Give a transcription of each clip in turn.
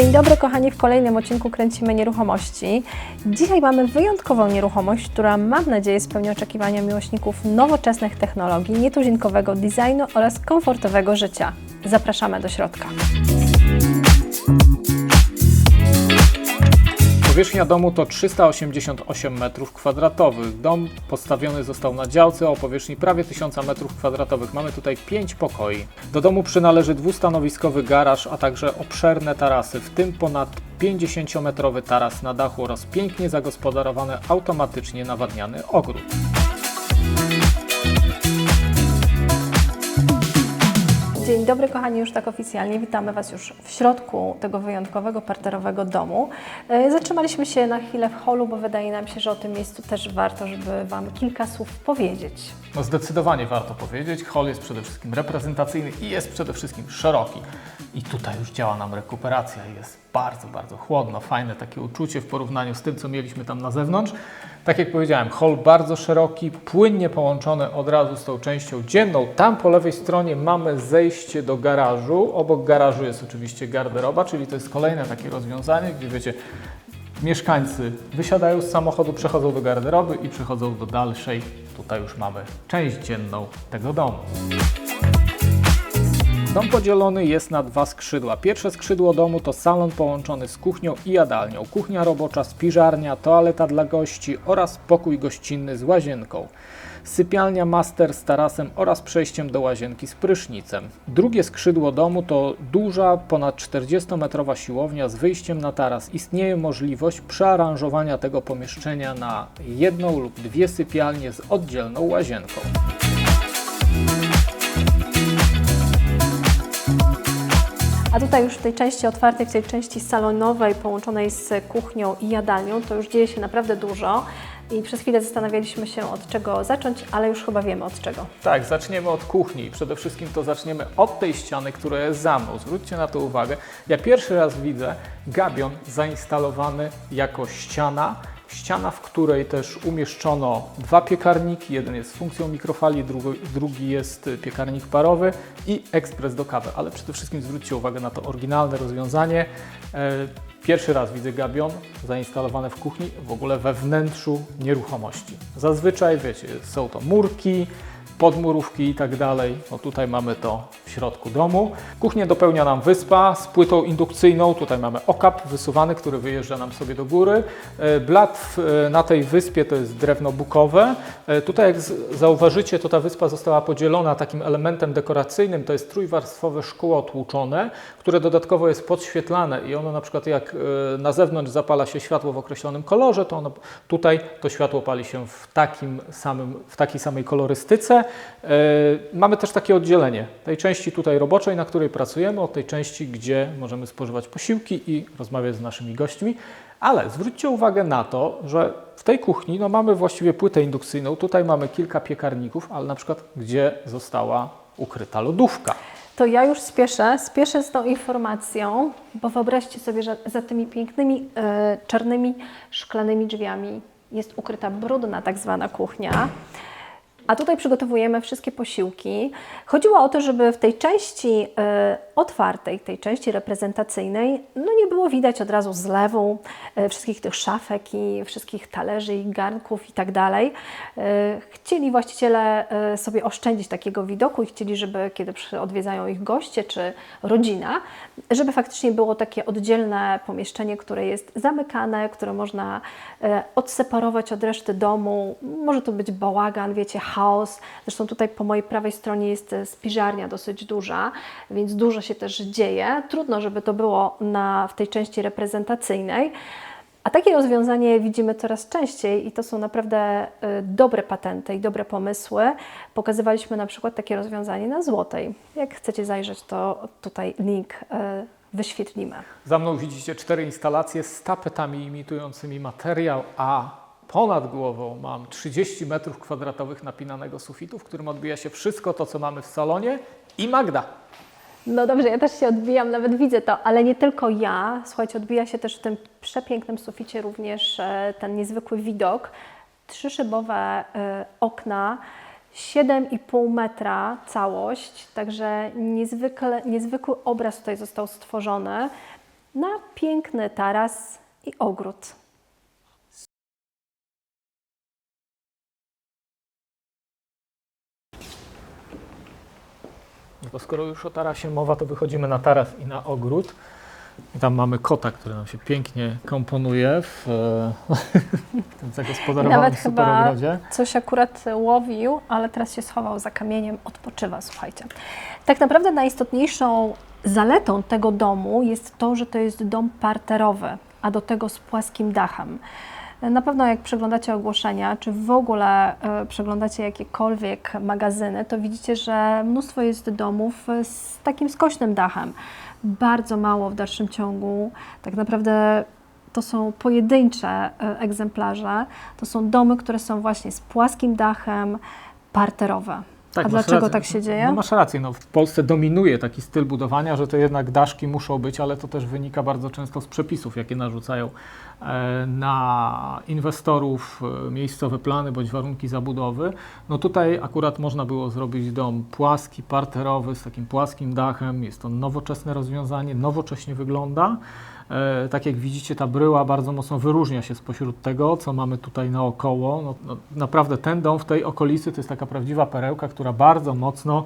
Dzień dobry kochani, w kolejnym odcinku kręcimy nieruchomości. Dzisiaj mamy wyjątkową nieruchomość, która mam nadzieję spełni oczekiwania miłośników nowoczesnych technologii, nietuzinkowego designu oraz komfortowego życia. Zapraszamy do środka. Powierzchnia domu to 388 m2. Dom postawiony został na działce o powierzchni prawie 1000 m2. Mamy tutaj 5 pokoi. Do domu przynależy dwustanowiskowy garaż, a także obszerne tarasy, w tym ponad 50-metrowy taras na dachu oraz pięknie zagospodarowany automatycznie nawadniany ogród. Dzień dobry kochani, już tak oficjalnie. Witamy Was już w środku tego wyjątkowego parterowego domu. E, Zatrzymaliśmy się na chwilę w holu, bo wydaje nam się, że o tym miejscu też warto, żeby Wam kilka słów powiedzieć. No zdecydowanie warto powiedzieć, hol jest przede wszystkim reprezentacyjny i jest przede wszystkim szeroki. I tutaj już działa nam rekuperacja jest bardzo, bardzo chłodno, fajne takie uczucie w porównaniu z tym, co mieliśmy tam na zewnątrz. Tak jak powiedziałem, hol bardzo szeroki, płynnie połączony od razu z tą częścią dzienną. Tam po lewej stronie mamy zejście do garażu. Obok garażu jest oczywiście garderoba, czyli to jest kolejne takie rozwiązanie, gdzie wiecie, mieszkańcy wysiadają z samochodu, przechodzą do garderoby i przechodzą do dalszej. Tutaj już mamy część dzienną tego domu. Dom podzielony jest na dwa skrzydła. Pierwsze skrzydło domu to salon połączony z kuchnią i jadalnią, kuchnia robocza, spiżarnia, toaleta dla gości oraz pokój gościnny z łazienką. Sypialnia master z tarasem oraz przejściem do łazienki z prysznicem. Drugie skrzydło domu to duża, ponad 40-metrowa siłownia z wyjściem na taras. Istnieje możliwość przearanżowania tego pomieszczenia na jedną lub dwie sypialnie z oddzielną łazienką. A tutaj już w tej części otwartej, w tej części salonowej, połączonej z kuchnią i jadalnią, to już dzieje się naprawdę dużo. I przez chwilę zastanawialiśmy się, od czego zacząć, ale już chyba wiemy od czego. Tak, zaczniemy od kuchni. Przede wszystkim to zaczniemy od tej ściany, która jest za mną. Zwróćcie na to uwagę. Ja pierwszy raz widzę gabion zainstalowany jako ściana. Ściana, w której też umieszczono dwa piekarniki. Jeden jest funkcją mikrofali, drugi, drugi jest piekarnik parowy i ekspres do kawy. Ale przede wszystkim zwróćcie uwagę na to oryginalne rozwiązanie. E, Pierwszy raz widzę gabion zainstalowane w kuchni, w ogóle we wnętrzu nieruchomości. Zazwyczaj, wiecie, są to murki, podmurówki i tak dalej. No tutaj mamy to w środku domu. Kuchnię dopełnia nam wyspa z płytą indukcyjną. Tutaj mamy okap wysuwany, który wyjeżdża nam sobie do góry. E, Blat e, na tej wyspie to jest drewno bukowe. E, Tutaj jak zauważycie, to ta wyspa została podzielona takim elementem dekoracyjnym. To jest trójwarstwowe szkło tłuczone, które dodatkowo jest podświetlane i ono na przykład jak na zewnątrz zapala się światło w określonym kolorze, to ono, tutaj to światło pali się w, takim samym, w takiej samej kolorystyce. E, Mamy też takie oddzielenie tej części tutaj roboczej, na której pracujemy, od tej części, gdzie możemy spożywać posiłki i rozmawiać z naszymi gośćmi. Ale zwróćcie uwagę na to, że w tej kuchni no, mamy właściwie płytę indukcyjną. Tutaj mamy kilka piekarników, ale na przykład gdzie została ukryta lodówka. To ja już spieszę, spieszę z tą informacją, bo wyobraźcie sobie, że za tymi pięknymi e, czarnymi szklanymi drzwiami jest ukryta brudna tak zwana kuchnia. A tutaj przygotowujemy wszystkie posiłki. Chodziło o to, żeby w tej części e, otwartej, tej części reprezentacyjnej, no nie było widać od razu zlewu e, wszystkich tych szafek i wszystkich talerzy i garnków i tak dalej. E, chcieli właściciele e, sobie oszczędzić takiego widoku i chcieli, żeby kiedy odwiedzają ich goście czy rodzina, żeby faktycznie było takie oddzielne pomieszczenie, które jest zamykane, które można odseparować od reszty domu. Może to być bałagan, wiecie, chaos. Zresztą tutaj po mojej prawej stronie jest spiżarnia dosyć duża, więc dużo się też dzieje. Trudno, żeby to było na, w tej części reprezentacyjnej. A takie rozwiązanie widzimy coraz częściej i to są naprawdę y, dobre patenty i dobre pomysły. Pokazywaliśmy na przykład takie rozwiązanie na Złotej. Jak chcecie zajrzeć, to tutaj link y, wyświetlimy. Za mną widzicie cztery instalacje z tapetami imitującymi materiał, a ponad głową mam 30 metrów kwadratowych napinanego sufitu, w którym odbija się wszystko to, co mamy w salonie i Magda. No dobrze, ja też się odbijam, nawet widzę to, ale nie tylko ja. Słuchajcie, odbija się też w tym przepięknym suficie również e, ten niezwykły widok. Trzyszybowe e, okna, 7,5 metra całość, także niezwykle, niezwykły obraz tutaj został stworzony. na piękny taras i ogród. To skoro już o tarasie mowa, to wychodzimy na taras i na ogród. I tam mamy kota, który nam się pięknie komponuje w e, tym zagospodarowanym Nawet chyba coś akurat łowił, ale teraz się schował za kamieniem, odpoczywa, słuchajcie. Tak naprawdę najistotniejszą zaletą tego domu jest to, że to jest dom parterowy, a do tego z płaskim dachem. Na pewno jak przeglądacie ogłoszenia, czy w ogóle e, przeglądacie jakiekolwiek magazyny, to widzicie, że mnóstwo jest domów z takim skośnym dachem. Bardzo mało w dalszym ciągu. Tak naprawdę to są pojedyncze e, egzemplarze. To są domy, które są właśnie z płaskim dachem, parterowe. Tak, A dlaczego rację. tak się dzieje? No masz rację, no, w Polsce dominuje taki styl budowania, że to jednak daszki muszą być, ale to też wynika bardzo często z przepisów, jakie narzucają e, na inwestorów e, miejscowe plany bądź warunki zabudowy. No tutaj akurat można było zrobić dom płaski, parterowy, z takim płaskim dachem. Jest to nowoczesne rozwiązanie, nowocześnie wygląda. E, Tak jak widzicie, ta bryła bardzo mocno wyróżnia się spośród tego, co mamy tutaj naokoło. No, no, naprawdę ten dom w tej okolicy to jest taka prawdziwa perełka, która bardzo mocno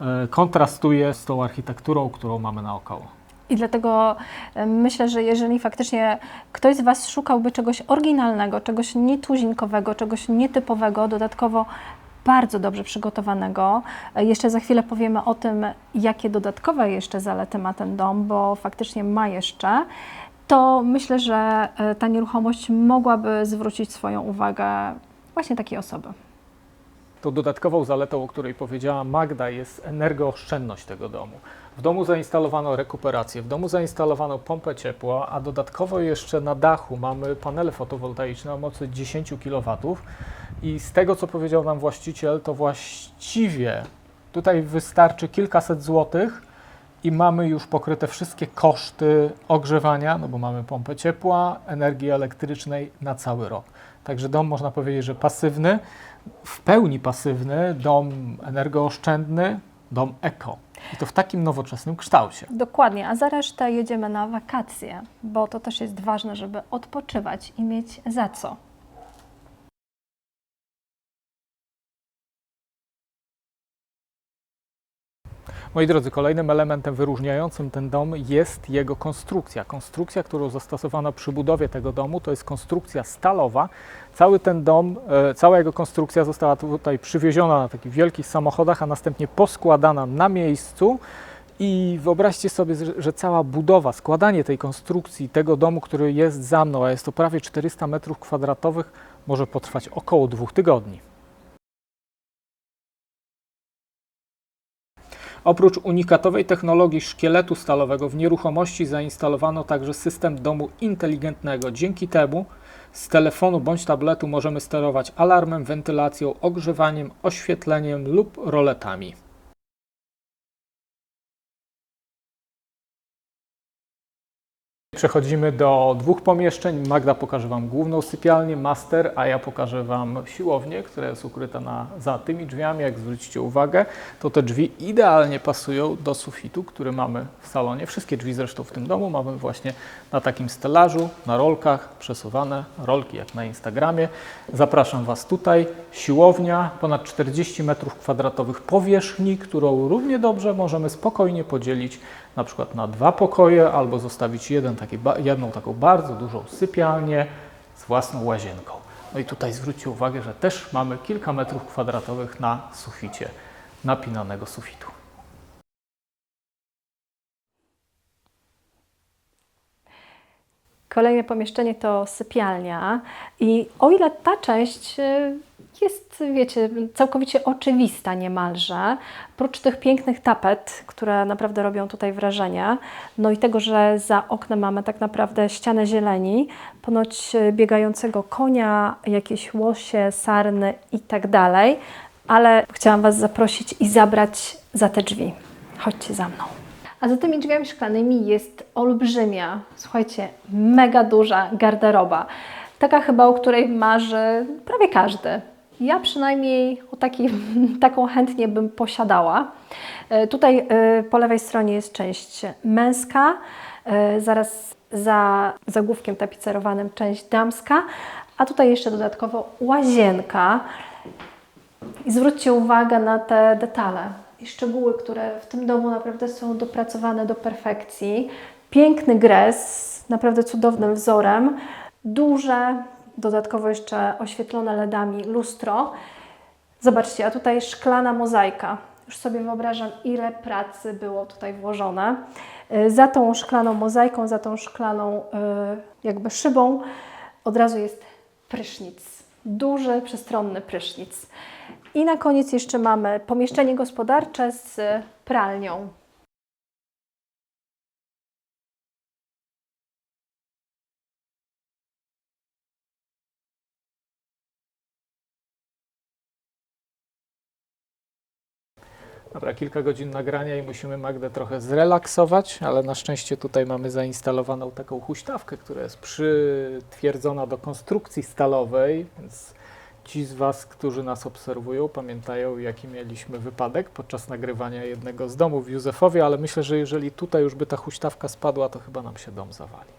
e, kontrastuje z tą architekturą, którą mamy naokoło. I dlatego e, myślę, że jeżeli faktycznie ktoś z Was szukałby czegoś oryginalnego, czegoś nietuzinkowego, czegoś nietypowego, dodatkowo bardzo dobrze przygotowanego, e, jeszcze za chwilę powiemy o tym, jakie dodatkowe jeszcze zalety ma ten dom, bo faktycznie ma jeszcze, to myślę, że e, ta nieruchomość mogłaby zwrócić swoją uwagę właśnie takiej osoby. Tą dodatkową zaletą, o której powiedziała Magda, jest energooszczędność tego domu. W domu zainstalowano rekuperację, w domu zainstalowano pompę ciepła, a dodatkowo jeszcze na dachu mamy panele fotowoltaiczne o mocy 10 kW. I z tego, co powiedział nam właściciel, to właściwie tutaj wystarczy kilkaset złotych i mamy już pokryte wszystkie koszty ogrzewania, no bo mamy pompę ciepła, energii elektrycznej na cały rok. Także dom można powiedzieć, że pasywny, w pełni pasywny, dom energooszczędny, dom eko. I to w takim nowoczesnym kształcie. Dokładnie, a za resztę jedziemy na wakacje, bo to też jest ważne, żeby odpoczywać i mieć za co. Moi drodzy, kolejnym elementem wyróżniającym ten dom jest jego konstrukcja. Konstrukcja, którą zastosowano przy budowie tego domu, to jest konstrukcja stalowa. Cały ten dom, e, cała jego konstrukcja została tutaj przywieziona na takich wielkich samochodach, a następnie poskładana na miejscu. I wyobraźcie sobie, że- cała budowa, składanie tej konstrukcji, tego domu, który jest za mną, a jest to prawie 400 metrów kwadratowych, może potrwać około dwóch tygodni. Oprócz unikatowej technologii szkieletu stalowego w nieruchomości zainstalowano także system domu inteligentnego. Dzięki temu z telefonu bądź tabletu możemy sterować alarmem, wentylacją, ogrzewaniem, oświetleniem lub roletami. Przechodzimy do dwóch pomieszczeń. Magda pokaże Wam główną sypialnię, master, a ja pokażę Wam siłownię, która jest ukryta na, za tymi drzwiami. Jak zwrócicie uwagę, to te drzwi idealnie pasują do sufitu, który mamy w salonie. Wszystkie drzwi zresztą w tym domu mamy właśnie na takim stelażu, na rolkach, przesuwane rolki jak na Instagramie. Zapraszam Was tutaj. Siłownia, ponad 40 metrów kwadratowych powierzchni, którą równie dobrze możemy spokojnie podzielić na przykład na dwa pokoje albo zostawić jeden taki, jedną taką bardzo dużą sypialnię z własną łazienką. No i tutaj zwróćcie uwagę, że też mamy kilka metrów kwadratowych na suficie, napinanego sufitu. Kolejne pomieszczenie to sypialnia i o ile ta część y, jest, wiecie, całkowicie oczywista niemalże, prócz tych pięknych tapet, które naprawdę robią tutaj wrażenie, no i tego, że za oknem mamy tak naprawdę ścianę zieleni, ponoć y, biegającego konia, jakieś łosie, sarny i tak dalej, ale chciałam Was zaprosić i zabrać za te drzwi. Chodźcie za mną. A za tymi drzwiami szklanymi jest olbrzymia, słuchajcie, mega duża garderoba. Taka chyba, o której marzy prawie każdy. Ja przynajmniej o takiej, taką chętnie bym posiadała. E, Tutaj e, po lewej stronie jest część męska, e, zaraz za zagłówkiem tapicerowanym część damska, a tutaj jeszcze dodatkowo łazienka. I zwróćcie uwagę na te detale i szczegóły, które w tym domu naprawdę są dopracowane do perfekcji. Piękny gres, naprawdę cudownym wzorem. Duże, dodatkowo jeszcze oświetlone LEDami lustro. Zobaczcie, a tutaj szklana mozaika. Już sobie wyobrażam, ile pracy było tutaj włożone. Y, Za tą szklaną mozaiką, za tą szklaną y, jakby szybą od razu jest prysznic. Duży, przestronny prysznic. I na koniec jeszcze mamy pomieszczenie gospodarcze z pralnią. Dobra, kilka godzin nagrania i musimy Magdę trochę zrelaksować, ale na szczęście tutaj mamy zainstalowaną taką huśtawkę, która jest przytwierdzona do konstrukcji stalowej, więc ci z Was, którzy nas obserwują, pamiętają jaki mieliśmy wypadek podczas nagrywania jednego z domów w Józefowie, ale myślę, że jeżeli tutaj już by ta huśtawka spadła, to chyba nam się dom zawali.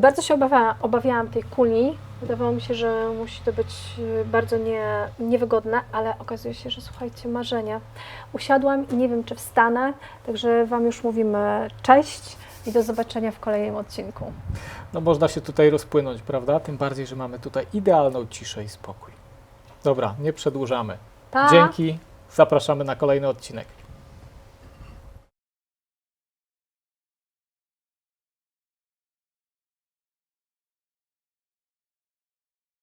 Bardzo się obawiałam, obawiałam tej kuli. Wydawało mi się, że musi to być y, bardzo nie, niewygodne, ale okazuje się, że słuchajcie, marzenia. Usiadłam i nie wiem, czy wstanę, także Wam już mówimy cześć i do zobaczenia w kolejnym odcinku. No można się tutaj rozpłynąć, prawda? Tym bardziej, że mamy tutaj idealną ciszę i spokój. Dobra, nie przedłużamy. Pa! Dzięki, zapraszamy na kolejny odcinek.